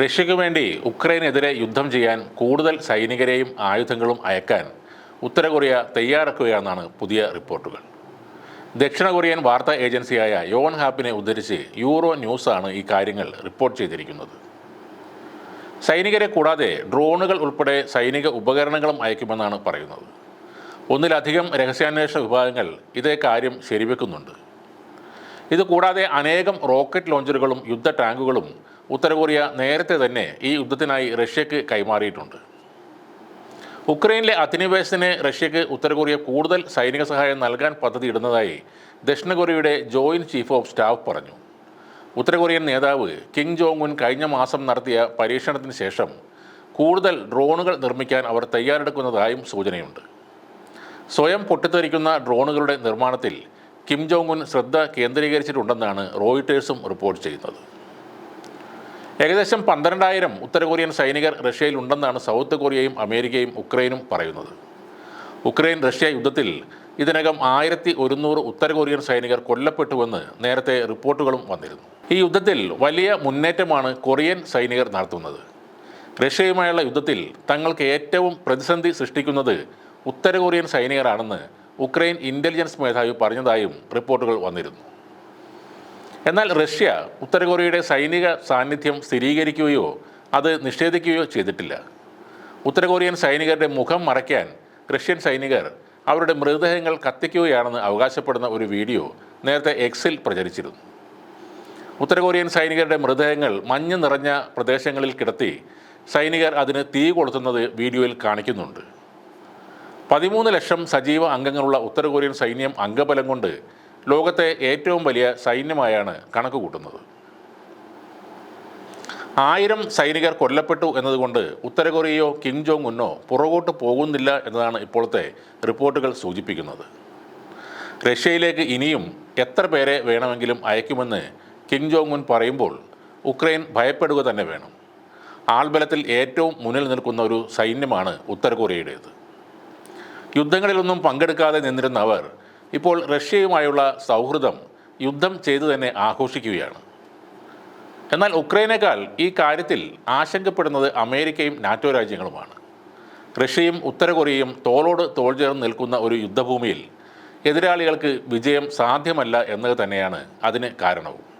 റഷ്യയ്ക്ക് വേണ്ടി ഉക്രൈനെതിരെ യുദ്ധം ചെയ്യാൻ കൂടുതൽ സൈനികരെയും ആയുധങ്ങളും അയക്കാൻ ഉത്തര കൊറിയ തയ്യാറാക്കുകയാണെന്നാണ് പുതിയ റിപ്പോർട്ടുകൾ. ദക്ഷിണ കൊറിയൻ വാർത്താ ഏജൻസിയായ യോൺ ഹാപ്പിനെ ഉദ്ധരിച്ച് യൂറോ ന്യൂസാണ് ഈ കാര്യങ്ങൾ റിപ്പോർട്ട് ചെയ്തിരിക്കുന്നത്. സൈനികരെ കൂടാതെ ഡ്രോണുകൾ ഉൾപ്പെടെ സൈനിക ഉപകരണങ്ങളും അയക്കുമെന്നാണ് പറയുന്നത്. ഒന്നിലധികം രഹസ്യാന്വേഷണ വിഭാഗങ്ങൾ ഇതേ കാര്യം ശരിവെക്കുന്നുണ്ട്. ഇതുകൂടാതെ അനേകം റോക്കറ്റ് ലോഞ്ചറുകളും യുദ്ധ ടാങ്കുകളും ഉത്തര കൊറിയ നേരത്തെ തന്നെ ഈ യുദ്ധത്തിനായി റഷ്യക്ക് കൈമാറിയിട്ടുണ്ട്. ഉക്രൈനിലെ അധിനിവേശത്തിന് റഷ്യക്ക് ഉത്തരകൊറിയ കൂടുതൽ സൈനിക സഹായം നൽകാൻ പദ്ധതി ഇടുന്നതായി ദക്ഷിണ കൊറിയയുടെ ജോയിന്റ് ചീഫ് ഓഫ് സ്റ്റാഫ് പറഞ്ഞു. ഉത്തരകൊറിയൻ നേതാവ് കിം ജോങ് ഉൻ കഴിഞ്ഞ മാസം നടത്തിയ പരീക്ഷണത്തിന് ശേഷം കൂടുതൽ ഡ്രോണുകൾ നിർമ്മിക്കാൻ അവർ തയ്യാറെടുക്കുന്നതായും സൂചനയുണ്ട്. സ്വയം പൊട്ടിത്തെറിക്കുന്ന ഡ്രോണുകളുടെ നിർമ്മാണത്തിൽ കിം ജോങ് ഉൻ ശ്രദ്ധ കേന്ദ്രീകരിച്ചിട്ടുണ്ടെന്നാണ് റോയിട്ടേഴ്സും റിപ്പോർട്ട് ചെയ്യുന്നത്. ഏകദേശം പന്ത്രണ്ടായിരം ഉത്തരകൊറിയൻ സൈനികർ റഷ്യയിൽ ഉണ്ടെന്നാണ് സൗത്ത് കൊറിയയും അമേരിക്കയും ഉക്രൈനും പറയുന്നത്. ഉക്രൈൻ റഷ്യ യുദ്ധത്തിൽ ഇതിനകം ആയിരത്തി ഒരുന്നൂറ് ഉത്തര കൊറിയൻ സൈനികർ കൊല്ലപ്പെട്ടുവെന്ന് നേരത്തെ റിപ്പോർട്ടുകളും വന്നിരുന്നു. ഈ യുദ്ധത്തിൽ വലിയ മുന്നേറ്റമാണ് കൊറിയൻ സൈനികർ നടത്തുന്നത്. റഷ്യയുമായുള്ള യുദ്ധത്തിൽ തങ്ങൾക്ക് ഏറ്റവും പ്രതിസന്ധി സൃഷ്ടിക്കുന്നത് ഉത്തര കൊറിയൻ സൈനികരാണെന്ന് ഉക്രൈൻ ഇന്റലിജൻസ് മേധാവി പറഞ്ഞതായും റിപ്പോർട്ടുകൾ വന്നിരുന്നു. എന്നാൽ റഷ്യ ഉത്തര കൊറിയയുടെ സൈനിക സാന്നിധ്യം സ്ഥിരീകരിക്കുകയോ അത് നിഷേധിക്കുകയോ ചെയ്തിട്ടില്ല. ഉത്തര കൊറിയൻ സൈനികരുടെ മുഖം മറയ്ക്കാൻ റഷ്യൻ സൈനികർ അവരുടെ മൃതദേഹങ്ങൾ കത്തിക്കുകയാണെന്ന് അവകാശപ്പെടുന്ന ഒരു വീഡിയോ നേരത്തെ എക്സിൽ പ്രചരിച്ചിരുന്നു. ഉത്തര കൊറിയൻ സൈനികരുടെ മൃതദേഹങ്ങൾ മഞ്ഞ് നിറഞ്ഞ പ്രദേശങ്ങളിൽ കിടത്തി സൈനികർ അതിന് തീ കൊളുത്തുന്നത് വീഡിയോയിൽ കാണിക്കുന്നുണ്ട്. പതിമൂന്ന് ലക്ഷം സജീവ അംഗങ്ങളുള്ള ഉത്തര കൊറിയൻ സൈന്യം അംഗബലം കൊണ്ട് ലോകത്തെ ഏറ്റവും വലിയ സൈന്യമായാണ് കണക്ക് കൂട്ടുന്നത് ആയിരം സൈനികർ കൊല്ലപ്പെട്ടു എന്നതുകൊണ്ട് ഉത്തര കൊറിയയോ കിം ജോങ് ഉന്നോ പുറകോട്ട് പോകുന്നില്ല എന്നതാണ് ഇപ്പോഴത്തെ റിപ്പോർട്ടുകൾ സൂചിപ്പിക്കുന്നത്. റഷ്യയിലേക്ക് ഇനിയും എത്ര പേരെ വേണമെങ്കിലും അയക്കുമെന്ന് കിം ജോങ് ഉൻ പറയുമ്പോൾ ഉക്രൈൻ ഭയപ്പെടുക തന്നെ വേണം. ആൾബലത്തിൽ ഏറ്റവും മുന്നിൽ നിൽക്കുന്ന ഒരു സൈന്യമാണ് ഉത്തര കൊറിയയുടേത്. യുദ്ധങ്ങളിലൊന്നും പങ്കെടുക്കാതെ നിന്നിരുന്ന അവർ ഇപ്പോൾ റഷ്യയുമായുള്ള സൗഹൃദം യുദ്ധം ചെയ്തു തന്നെ ആഘോഷിക്കുകയാണ്. എന്നാൽ ഉക്രൈനേക്കാൾ ഈ കാര്യത്തിൽ ആശങ്കപ്പെടുന്നത് അമേരിക്കയും നാറ്റോ രാജ്യങ്ങളുമാണ്. റഷ്യയും ഉത്തര കൊറിയയും തോളോട് തോൾ ചേർന്ന് നിൽക്കുന്ന ഒരു യുദ്ധഭൂമിയിൽ എതിരാളികൾക്ക് വിജയം സാധ്യമല്ല എന്നത് തന്നെയാണ് അതിന് കാരണവും.